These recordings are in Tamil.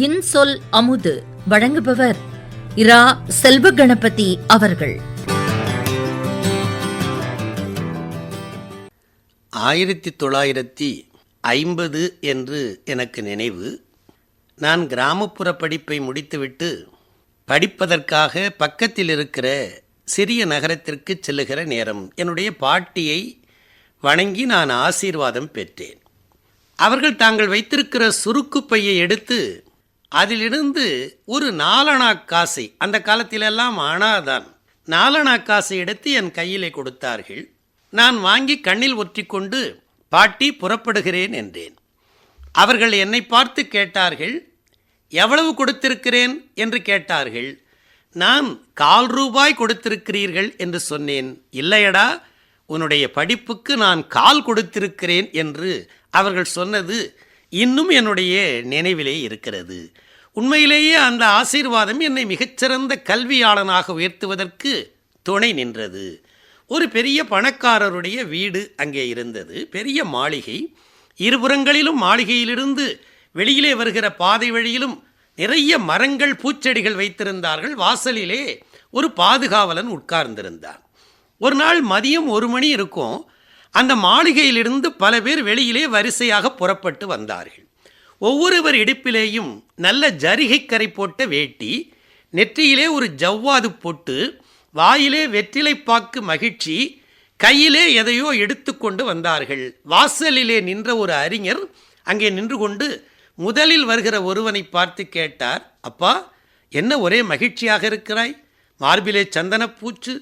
இன்சொல் அமுது. வழங்குபவர் இரா செல்வ கணபதி அவர்கள். ஆயிரத்தி தொள்ளாயிரத்தி ஐம்பது என்று எனக்கு நினைவு. நான் கிராமப்புற படிப்பை முடித்துவிட்டு படிப்பதற்காக பக்கத்தில் இருக்கிற சிறிய நகரத்திற்கு செல்லுகிற நேரம் என்னுடைய பாட்டியை வணங்கி நான் ஆசீர்வாதம் பெற்றேன். அவர்கள் தாங்கள் வைத்திருக்கிற சுருக்கு பையை எடுத்து அதிலிருந்து ஒரு நாலணா காசை அந்த காலத்திலெல்லாம் அணாதான் நாலணா காசை எடுத்து என் கையிலே கொடுத்தார்கள். நான் வாங்கி கண்ணில் ஒற்றிக்கொண்டு பாட்டி புறப்படுகிறேன் என்றேன். அவர்கள் என்னை பார்த்து கேட்டார்கள் எவ்வளவு கொடுத்திருக்கிறேன்? என்று கேட்டார்கள் நான் கால் ரூபாய் கொடுத்திருக்கிறீர்கள் என்று சொன்னேன். இல்லையடா உன்னுடைய படிப்புக்கு நான் கால் கொடுத்திருக்கிறேன் என்று அவர்கள் சொன்னது இன்னும் என்னுடைய நினைவிலே இருக்கிறது. உண்மையிலேயே அந்த ஆசீர்வாதம் என்னை மிகச்சிறந்த கல்வியாளனாக உயர்த்துவதற்கு துணை நின்றது. ஒரு பெரிய பணக்காரருடைய வீடு அங்கே இருந்தது. பெரிய மாளிகை. இருபுறங்களிலும் மாளிகையிலிருந்து வெளியிலே வருகிற பாதை வழியிலும் நிறைய மரங்கள் பூச்செடிகள் வைத்திருந்தார்கள். வாசலிலே ஒரு பாதுகாவலன் உட்கார்ந்திருந்தான். ஒரு நாள் மதியம் ஒரு மணி இருக்கும். அந்த மாளிகையிலிருந்து பல பேர் வெளியிலே வரிசையாக புறப்பட்டு வந்தார்கள். ஒவ்வொருவர் இடுப்பிலேயும் நல்ல ஜரிகைக்கரை கரை போட்ட வேட்டி நெற்றியிலே ஒரு ஜவ்வாது போட்டு வாயிலே வெற்றிலைப்பாக்கு மகிழ்ச்சி கையிலே எதையோ எடுத்துக்கொண்டு வந்தார்கள். வாசலிலே நின்ற ஒரு அறிஞர் அங்கே நின்று கொண்டு முதலில் வருகிற ஒருவனை பார்த்து கேட்டார் அப்பா என்ன ஒரே மகிழ்ச்சியாக இருக்கிறாய்? மார்பிலே சந்தனப்பூச்சு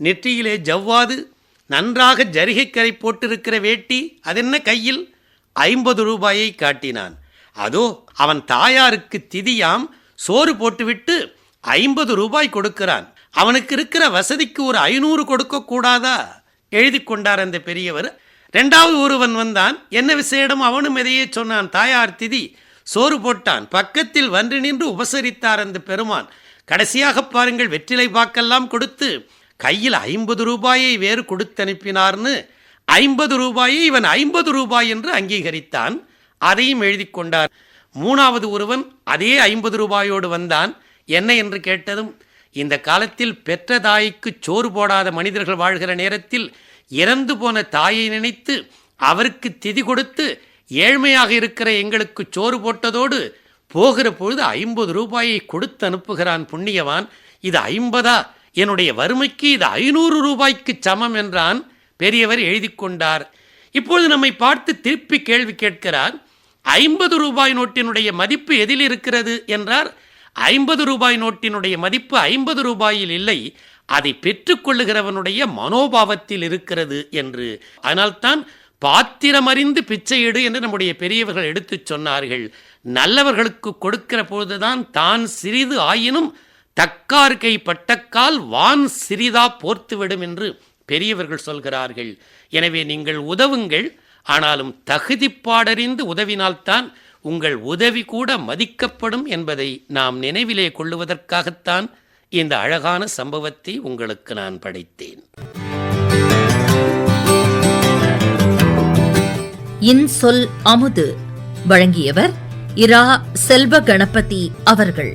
நெற்றியிலே ஜவ்வாது நன்றாக ஜரிகைக்கரை போட்டிருக்கிற வேட்டி அதென்ன கையில்? ஐம்பது ரூபாயை காட்டினான். அதோ அவன் தாயாருக்கு திதியாம் சோறு போட்டுவிட்டு ஐம்பது ரூபாய் கொடுக்கிறான். அவனுக்கு இருக்கிற வசதிக்கு ஒரு ஐநூறு கொடுக்க கூடாதா? எழுதி கொண்டார் அந்த பெரியவர். ரெண்டாவது ஒருவன் வந்தான். என்ன விசேடம்? அவனும் எதையே சொன்னான். தாயார் திதி சோறு போட்டான். பக்கத்தில் வந்து நின்று உபசரித்தார் அந்த பெருமான். கடைசியாக பாருங்கள் வெற்றிலை பாக்கெல்லாம் கொடுத்து கையில் ஐம்பது ரூபாயை வேறு கொடுத்து அனுப்பினார்னு ஐம்பது ரூபாயை இவன் ஐம்பது ரூபாய் என்று அங்கீகரித்தான். அதையும் எழுதி கொண்டார். மூணாவது ஒருவன் அதே ஐம்பது ரூபாயோடு வந்தான். என்ன என்று கேட்டதும் இந்த காலத்தில் பெற்ற தாய்க்கு சோறு போடாத மனிதர்கள் வாழ்கிற நேரத்தில் இறந்து போன தாயை நினைத்து அவருக்கு திதி கொடுத்து ஏழ்மையாக இருக்கிற எங்களுக்கு சோறு போட்டதோடு போகிற பொழுது ஐம்பது ரூபாயை கொடுத்து அனுப்புகிறான் புண்ணியவான். இது ஐம்பதா? என்னுடைய வறுமைக்கு இது ஐநூறு ரூபாய்க்கு சமம் என்றான் பெரியவர் எழுதி கொண்டார். இப்பொழுது நம்மை பார்த்து திருப்பி கேள்வி கேட்கிறார் ஐம்பது ரூபாய் நோட்டினுடைய மதிப்பு எதில் இருக்கிறது என்றார். ஐம்பது ரூபாய் நோட்டினுடைய மதிப்பு ஐம்பது ரூபாயில் இல்லை அதை பெற்றுக்கொள்ளுகிறவனுடைய மனோபாவத்தில் இருக்கிறது என்று. அதனால்தான் பாத்திரமறிந்து பிச்சையிடு என்று நம்முடைய பெரியவர்கள் எடுத்துச் சொன்னார்கள். நல்லவர்களுக்கு கொடுக்கிற பொழுதுதான் தான் சிறிது ஆயினும் தக்கார்கை பட்டக்கால் வான் சிறிதா போர்த்துவிடும் என்று பெரியவர்கள் சொல்கிறார்கள். எனவே நீங்கள் உதவுங்கள் ஆனாலும் தகுதிப்பாடறிந்து உதவினால்தான் உங்கள் உதவி கூட மதிக்கப்படும் என்பதை நாம் நினைவிலே கொள்ளுவதற்காகத்தான் இந்த அழகான சம்பவத்தை உங்களுக்கு நான் படைத்தேன். இன்சொல் அமுது. வழங்கியவர் இரா செல்வ கணபதி அவர்கள்.